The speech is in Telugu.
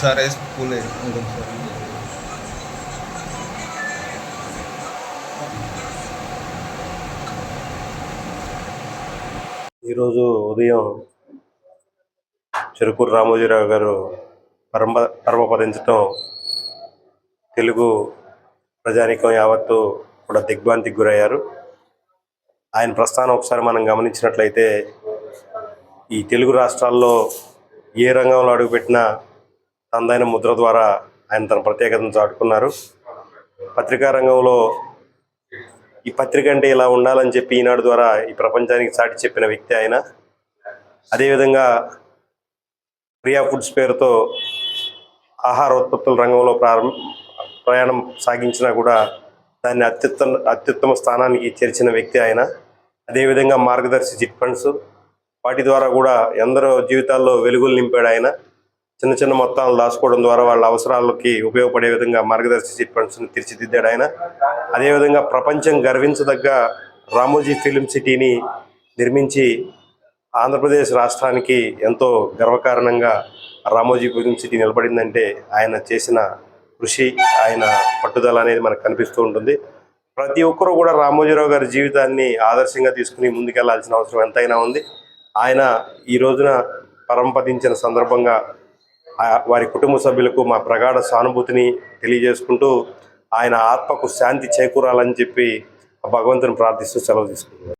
సార్ వేసి పూలే. ఇంకొక సార్ ఈరోజు ఉదయం చెరుకూరు రామోజీరావు గారు పరమ పరమపదించటం తెలుగు ప్రజానికం యావత్తు కూడా దిగ్భ్రాంతికి గురయ్యారు. ఆయన ప్రస్థానం ఒకసారి మనం గమనించినట్లయితే ఈ తెలుగు రాష్ట్రాల్లో ఏ రంగంలో అడుగుపెట్టినా తనదైన ముద్ర ద్వారా ఆయన తన ప్రత్యేకతను చాటుకున్నారు. పత్రికా రంగంలో ఈ పత్రిక అంటే ఇలా ఉండాలని చెప్పి ఈనాడు ద్వారా ఈ ప్రపంచానికి చాటి చెప్పిన వ్యక్తి ఆయన. అదేవిధంగా ప్రియా ఫుడ్స్ పేరుతో ఆహార ఉత్పత్తుల రంగంలో ప్రారంభ ప్రయాణం సాగించినా కూడా దాన్ని అత్యుత్తమ అత్యుత్తమ స్థానానికి చేర్చిన వ్యక్తి ఆయన. అదేవిధంగా మార్గదర్శి చిట్ ఫండ్స్. వాటి ద్వారా కూడా ఎందరో జీవితాల్లో వెలుగులు నింపాడు ఆయన. చిన్న చిన్న మొత్తాలు దాచుకోవడం ద్వారా వాళ్ళ అవసరాలకి ఉపయోగపడే విధంగా మార్గదర్శి చిట్ ఫండ్స్ని తీర్చిదిద్దాడు ఆయన. అదేవిధంగా ప్రపంచం గర్వించదగ్గ రామోజీ ఫిలిం సిటీని నిర్మించి ఆంధ్రప్రదేశ్ రాష్ట్రానికి ఎంతో గర్వకారణంగా రామోజీ ఫిలిం సిటీ నిలబడిందంటే ఆయన చేసిన కృషి ఆయన పట్టుదల అనేది మనకు కనిపిస్తూ ఉంటుంది. ప్రతి ఒక్కరూ కూడా రామోజీరావు గారి జీవితాన్ని ఆదర్శంగా తీసుకుని ముందుకెళ్ళాల్సిన అవసరం ఎంతైనా ఉంది. ఆయన ఈ రోజున పరంపదించిన సందర్భంగా ఆ- వారి కుటుంబ సభ్యులకు మా ప్రగాఢ సానుభూతిని తెలియజేసుకుంటూ ఆయన ఆత్మకు శాంతి చేకూరాలని చెప్పి ఆ భగవంతుని ప్రార్థిస్తూ సెలవు తీసుకుంటున్నాను.